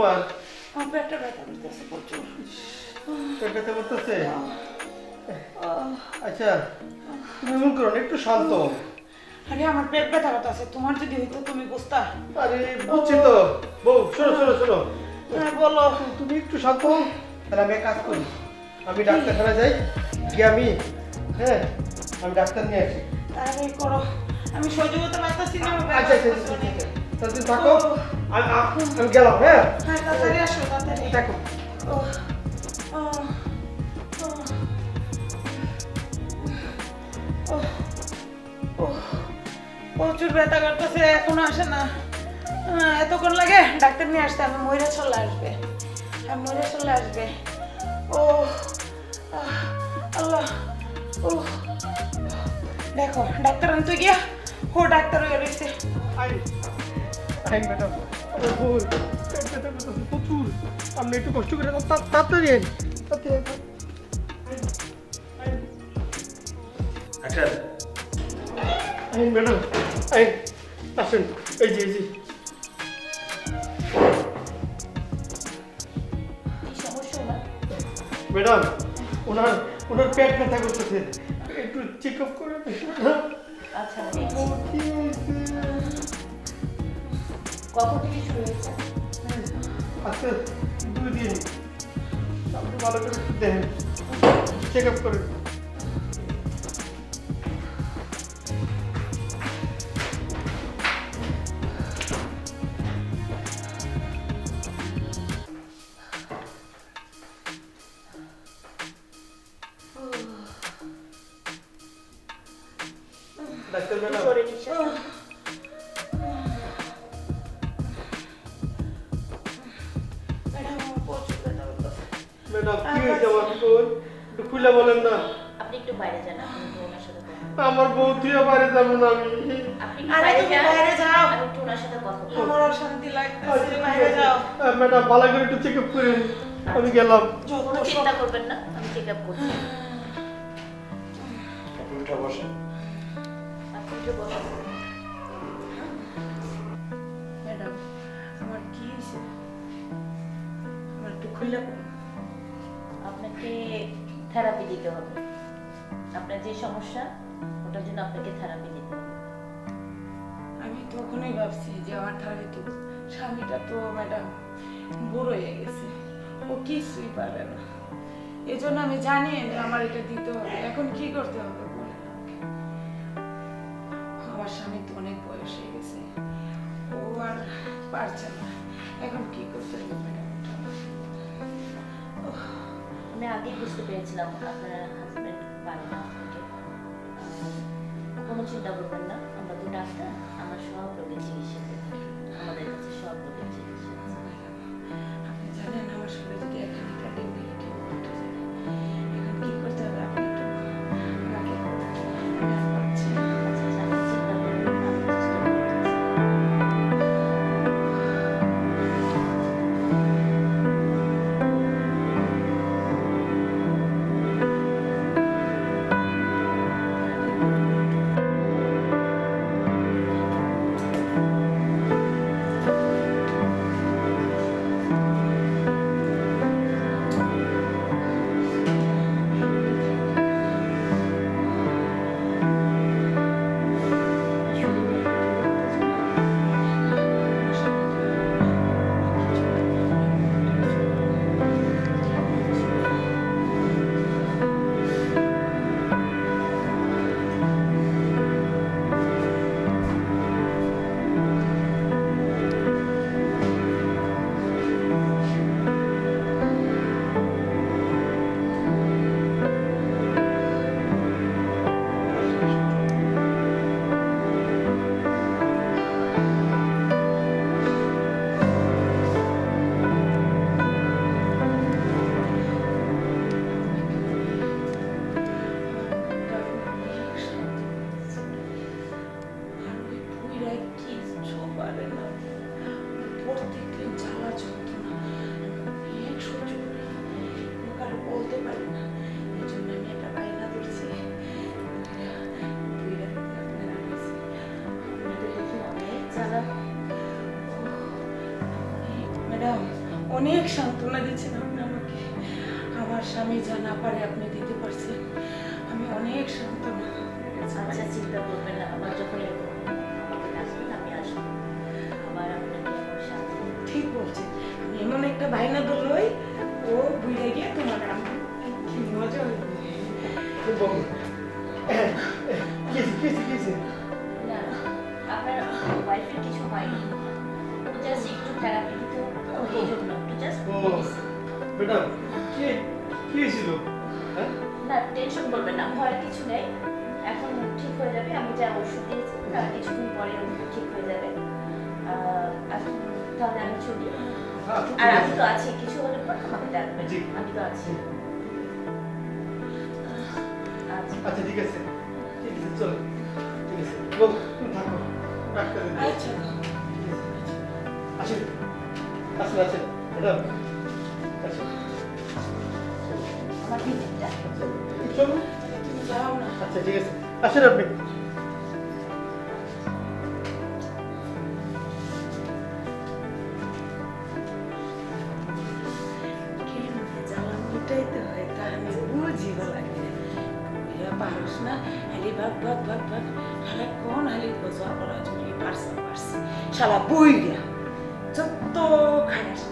তোমার? আমার পেটটা ব্যথা করতেছে প্রচুর। পেট ব্যথা করতেছে? আচ্ছা তুমি এমন করো একটু শান্ত আরে আমার পেট ব্যথা করতেছে। তোমার যদি হইতো তুমি বুঝতা। আরে বুঝছি তো। বউ শোনো শোনো শোনো। হ্যাঁ বলো। তুমি একটু শান্ত তাহলে আমি কাজ করি। আমি ডাক্তারখানা যাই গিয়ে আমি হ্যাঁ আমি ডাক্তার নিয়ে আসি। তাড়াতাড়ি করো। আমি সহ্য করতে পারতেছি না আচ্ছা আচ্ছা আচ্ছা, আচ্ছা। আচ্ছা। তাহলে তুমি থাকো। আমি গেলাম হ্যাঁ? হ্যাঁ তাড়াতাড়ি আসো তাড়াতাড়ি। দেখো। প্রচুর ব্যথা করতেছে এখনও আসে না। আহ, এতক্ষণ লাগে ডাক্তার নিয়ে আসতে আমি ময়রা চলে আসবে। আমি ময়রা চলে আসবে। ও আল্লাহ ও দেখো ডাক্তার আনতে গিয়া ও ডাক্তার হয়ে রয়েছে আই আই ম্যাডাম। আমার পেট ব্যথা করতেছে প্রচুর আপনি একটু কষ্ট করে তা- তাড়াতাড়ি। আচ্ছা ম্যাডাম আইন আসেন এই যে ওনার ম্যাডাম ওনার ওনার পেট ব্যথা করতেছে একটু চেক আপ করে আচ্ছা? কখন থেকে শুরু হয়েছে? আজকে দুই দিন আপনি ভালো করে দেখেন। চেক আপ করেন কি হয়েছে আমার বোন একটু খুলে বলেন না। আপনি একটু বাইরে যান আমি ওনার সাথে কথা আমার বউ তুই বাইরে যাব না আমি আপনি আরে তুমি বাইরে যাও। আমি একটু ওনার সাথে কথা বলব আমার আর লাগতেছে বাইরে যাও। ম্যাডাম ভালো করে একটু চেক আপ করেন আমি গেলাম। কোনো চিন্তা করবেন না আমি চেক আপ করছি। আপনি উঠে বসেন। আপনি একটু বসুন। ম্যাডাম আমার কি হয়েছে? আমার একটু খুলে বলুন। আপনাকে থেরাপি দিতে হবে। আপনার যে সমস্যা ওটার জন্য আপনাকে থেরাপি দিতে হবে। আমি তখনই ভাবছি যে আমার ধারে তো স্বামীটা তো ম্যাডাম বুড়ো হয়ে গেছে। ও কিছুই পারে না। এই জন্য আমি জানি যে আমার এটা দিতে হবে। এখন কি করতে হবে বলে আমার স্বামী তো অনেক বয়স হয়ে গেছে। ও আর পারছে না। এখন কি করতে হবে ম্যাডাম? ওহ, আমি আগেই বুঝতে পেরেছিলাম আপনার হাজবেন্ড পারে না আপনাকে কোনো চিন্তা করবেন না, আমরা তো ডাক্তার আমার সব রোগের চিকিৎসা করি আমাদের কাছে সব রোগের চিকিৎসা আছে। আপনি জানেন আমার শরীরে যদি এক অনেক সান্ত্বনা দিচ্ছেন আপনি আমাকে। আমার স্বামী যা না পারে আপনি দিতে পারছেন। আমি অনেক সান্ত্বনা আচ্ছা চিন্তা করবেন না আবার যখন এরকম আমি আসব। আবার আপনাকে আমার ঠিক বলছেন। আমি এমন একটা ভাইনা ধরলই ও বুঝে গিয়ে তোমার আমি কি মজা না আপনার ওয়াইফের কিছু হয়নি। জাস্ট একটু থেরাপি দিতে তো এই জন্য। জাস্ট ম্যাডাম কি কি হয়েছিল হ্যাঁ? না টেনশন করবেন না ভয়ের কিছু নেই। এখন ঠিক হয়ে যাবে আমি যা ওষুধ দিয়েছি তার পরে ঠিক হয়ে যাবে। এখন তাহলে আমি ছুটি। আর আমি তো আছি কিছু হলে পর আমাকে ডাকবেন। আমি তো আছি। আচ্ছা। আচ্ছা ঠিক আছে। ঠিক আছে চলো। ঠিক আছে। বাবু তুমি থাকো। ডাক্তার আচ্ছা। আচ্ছা ঠিক আছে। আসেন আপনি। লাগে বুঝা না হালি ভাগ ভাগ ভাগ ভাগ শালা কোন হালি বোঝা করা তুমি পারছা শালা বইরা যত খাস